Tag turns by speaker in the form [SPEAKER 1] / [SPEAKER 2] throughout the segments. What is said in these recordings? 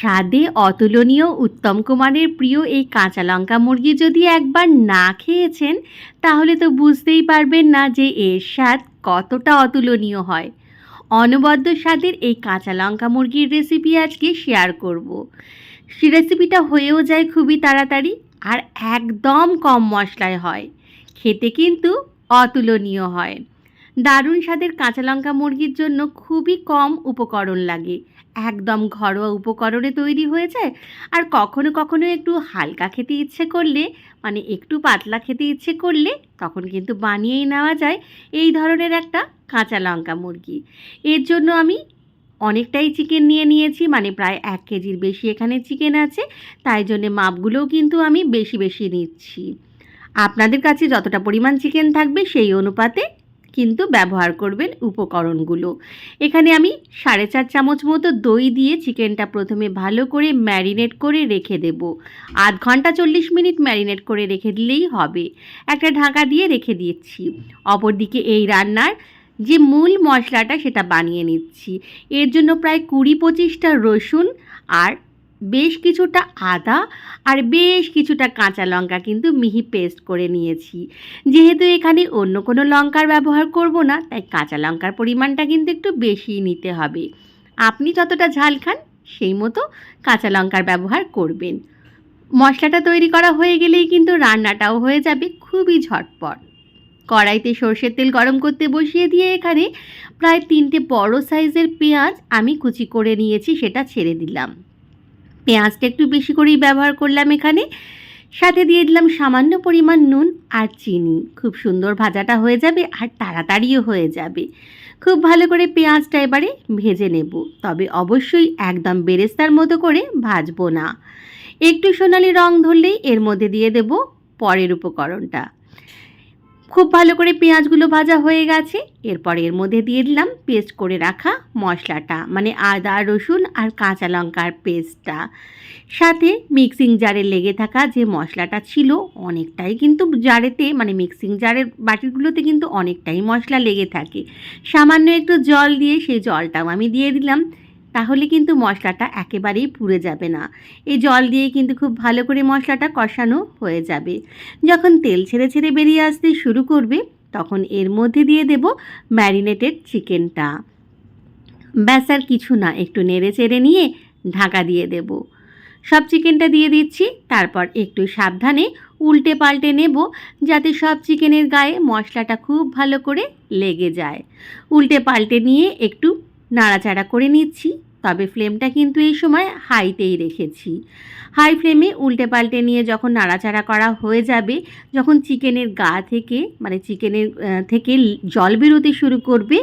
[SPEAKER 1] স্বাদে অতুলনীয় উত্তম কুমারের প্রিয় এই কাঁচা লঙ্কা মুরগি যদি একবার না খেয়েছেন, তাহলে তো বুঝতেই পারবেন না যে এর স্বাদ কতটা অতুলনীয় হয়। অনবদ্য স্বাদের এই কাঁচা লঙ্কা মুরগির রেসিপি আজকে শেয়ার করব। সে রেসিপিটা হয়েও যায় খুবই তাড়াতাড়ি আর একদম কম মশলায় হয়। খেতে কিন্তু অতুলনীয় হয়। দারুণ স্বাদের কাঁচা লঙ্কা মুরগির জন্য খুবই কম উপকরণ লাগে। একদম ঘরোয়া উপকরণে তৈরি হয়ে যায় আর কখনো কখনো একটু হালকা খেতে ইচ্ছে করলে মানে একটু পাতলা খেতে ইচ্ছে করলে তখন কিন্তু বানিয়েই নেওয়া যায় এই ধরনের একটা কাঁচা লঙ্কা মুরগি। এর জন্য আমি অনেকটাই চিকেন নিয়ে নিয়েছি মানে প্রায় এক কেজির বেশি এখানে চিকেন আছে, তাই জন্যে মাপগুলোও কিন্তু আমি বেশি বেশি নিচ্ছি। আপনাদের কাছে যতটা পরিমাণ চিকেন থাকবে সেই অনুপাতে কিন্তু ব্যবহার করবেন উপকরণগুলো। এখানে আমি সাড়ে চার চামচ মতো দই দিয়ে চিকেনটা প্রথমে ভালো করে ম্যারিনেট করে রেখে দেব। আধ ঘণ্টা চল্লিশ মিনিট ম্যারিনেট করে রেখে দিলেই হবে। একটা ঢাকা দিয়ে রেখে দিচ্ছি। অপরদিকে এই রান্নার যে মূল মশলাটা সেটা বানিয়ে নিচ্ছি। এর জন্য প্রায় কুড়ি পঁচিশটা রসুন আর বেশ কিছুটা আদা আর বেশ কিছুটা কাঁচা লঙ্কা কিন্তু মিহি পেস্ট করে নিয়েছি। যেহেতু এখানে অন্য কোনো লঙ্কার ব্যবহার করব না, তাই কাঁচা লঙ্কার পরিমাণটা কিন্তু একটু বেশিই নিতে হবে। আপনি যতটা ঝাল খান, সেই মতো কাঁচা লঙ্কার ব্যবহার করবেন। মশলাটা তৈরি করা হয়ে গেলেই কিন্তু রান্নাটাও হয়ে যাবে খুবই ঝটপট। কড়াইতে সর্ষের তেল গরম করতে বসিয়ে দিয়ে এখানে প্রায় তিনটে বড় সাইজের পেঁয়াজ আমি কুচি করে নিয়েছি, সেটা ছেড়ে দিলাম। পেঁয়াজটা একটু বেশি করেই ব্যবহার করলাম এখানে। সাথে দিয়ে দিলাম সামান্য পরিমাণ নুন আর চিনি। খুব সুন্দর ভাজাটা হয়ে যাবে আর তাড়াতাড়িও হয়ে যাবে। খুব ভালো করে পেঁয়াজটা এবারে ভেজে নেব। তবে অবশ্যই একদম বেরেস্তার মতো করে ভাজবো না। একটু সোনালি রং ধরলেই এর মধ্যে দিয়ে দেব পরের উপকরণটা। খুব ভালো করে পেঁয়াজগুলো ভাজা হয়ে গেছে। এরপর এর মধ্যে দিয়ে দিলাম পেস্ট করে রাখা মশলাটা মানে আদা, রসুন আর কাঁচা লঙ্কার পেস্টটা সাথে মিক্সিং জারে লেগে থাকা যে মশলাটা ছিল, অনেকটাই কিন্তু জারেতে মানে মিক্সিং জারের বাটিগুলোতে কিন্তু অনেকটাই মশলা লেগে থাকে। সামান্য একটু জল দিয়ে সেই জলটাও আমি দিয়ে দিলাম। তাহলে কিন্তু মশলাটা একেবারেই পুড়ে যাবে না। এই জল দিয়ে কিন্তু খুব ভালো করে মশলাটা কষানো হয়ে যাবে। যখন তেল ছেড়ে ছেড়ে বেরিয়ে আসতে শুরু করবে, তখন এর মধ্যে দিয়ে দেব ম্যারিনেটেড চিকেনটা। ব্যাস আর কিছু না, একটু নেড়ে চেড়ে নিয়ে ঢাকা দিয়ে দেব। সব চিকেনটা দিয়ে দিচ্ছি, তারপর একটু সাবধানে উল্টে পাল্টে নেব যাতে সব চিকেনের গায়ে মশলাটা খুব ভালো করে লেগে যায়। উল্টে পাল্টে নিয়ে একটু নাড়াচাড়া করে নিচ্ছি, তবে ফ্লেমটা কিন্তু এই সময় হাইতেই রেখেছি। হাই ফ্লেমে উল্টে পাল্টে নিয়ে যখন নাড়াচাড়া করা হয়ে যাবে, যখন চিকেনের গা থেকে মানে চিকেনের থেকে জল বেরোতে শুরু করবে,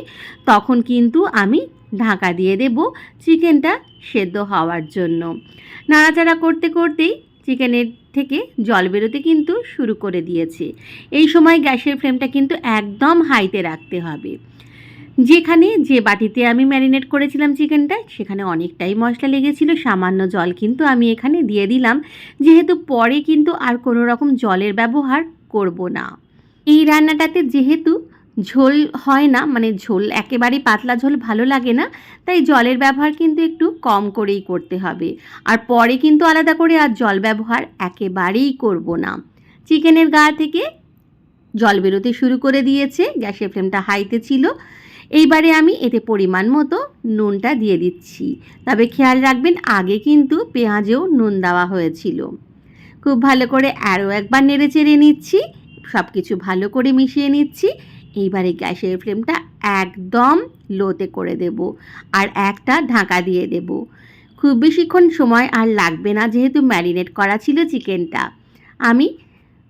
[SPEAKER 1] তখন কিন্তু আমি ঢাকা দিয়ে দেব চিকেনটা সেদ্ধ হওয়ার জন্য। নাড়াচাড়া করতে করতেই চিকেনের থেকে জল বেরোতে কিন্তু শুরু করে দিয়েছে। এই সময় গ্যাসের ফ্লেমটা কিন্তু একদম হাইতে রাখতে হবে। যেখানে যে বাটিতে আমি ম্যারিনেট করেছিলাম চিকেনটা, সেখানে অনেকটাই মশলা লেগেছিল। সামান্য জল কিন্তু আমি এখানে দিয়ে দিলাম। যেহেতু পরে কিন্তু আর কোনো রকম জলের ব্যবহার করব না। এই রান্নাটাতে যেহেতু ঝোল হয় না মানে ঝোল, একেবারেই পাতলা ঝোল ভালো লাগে না, তাই জলের ব্যবহার কিন্তু একটু কম করেই করতে হবে। আর পরে কিন্তু আলাদা করে আর জল ব্যবহার একেবারেই করব না। চিকেনের গা থেকে জল বেরোতে শুরু করে দিয়েছে, গ্যাসের ফ্লেমটা হাইতে ছিল। এইবারে আমি এতে পরিমাণ মতো নুনটা দিয়ে দিচ্ছি। তবে খেয়াল রাখবেন, আগে কিন্তু পেঁয়াজেও নুন দেওয়া হয়েছিল। খুব ভালো করে আরও একবার নেড়ে চেড়ে নিচ্ছি সব কিছু ভালো করে মিশিয়ে নিচ্ছি। এইবারে গ্যাসের ফ্লেমটা একদম লোতে করে দেব আর একটা ঢাকা দিয়ে দেব। খুব বেশিক্ষণ সময় আর লাগবে না, যেহেতু ম্যারিনেট করা ছিল চিকেনটা। আমি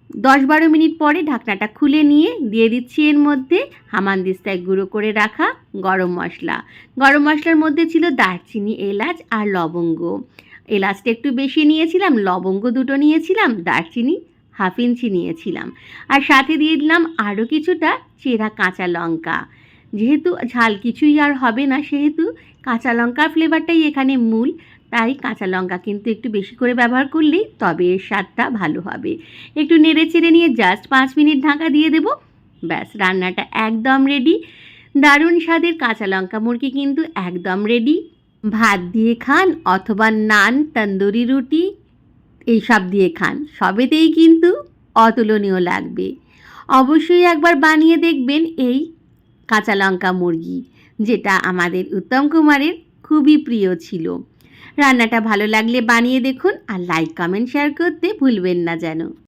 [SPEAKER 1] দশ বারো মিনিট পরে ঢাকনাটা খুলে নিয়ে দিয়ে দিচ্ছি এর মধ্যে হামানদিস্তায় গুঁড়ো করে রাখা গরম মশলা। গরম মশলার মধ্যে ছিল দারচিনি, এলাচ আর লবঙ্গ। এলাচটা একটু বেশি নিয়েছিলাম, লবঙ্গ দুটো নিয়েছিলাম, দারচিনি হাফ ইঞ্চি নিয়েছিলাম। আর সাথে দিয়ে দিলাম আরও কিছুটা চেরা কাঁচা লঙ্কা। যেহেতু ঝাল কিছুই আর হবে না, সেহেতু কাঁচা লঙ্কার ফ্লেভারটাই এখানে মূল। তাই কাঁচা লঙ্কা কিন্তু একটু বেশি করে ব্যবহার করলেই তবে এর স্বাদটা ভালো হবে। একটু নেড়ে চেড়ে নিয়ে জাস্ট পাঁচ মিনিট ঢাকা দিয়ে দেবো। ব্যাস, রান্নাটা একদম রেডি দারুণ স্বাদের কাঁচা লঙ্কা মুরগি কিন্তু একদম রেডি ভাত দিয়ে খান অথবা নান, তন্দুরি রুটি এইসব দিয়ে খান, সবেতেই কিন্তু অতুলনীয় লাগবে। অবশ্যই একবার বানিয়ে দেখবেন এই কাঁচা লঙ্কা মুরগি, যেটা আমাদের উত্তম কুমারের খুবই প্রিয় ছিল। রান্নাটা ভালো লাগলে বানিয়ে দেখুন আর লাইক কমেন্ট শেয়ার করতে ভুলবেন না যেন।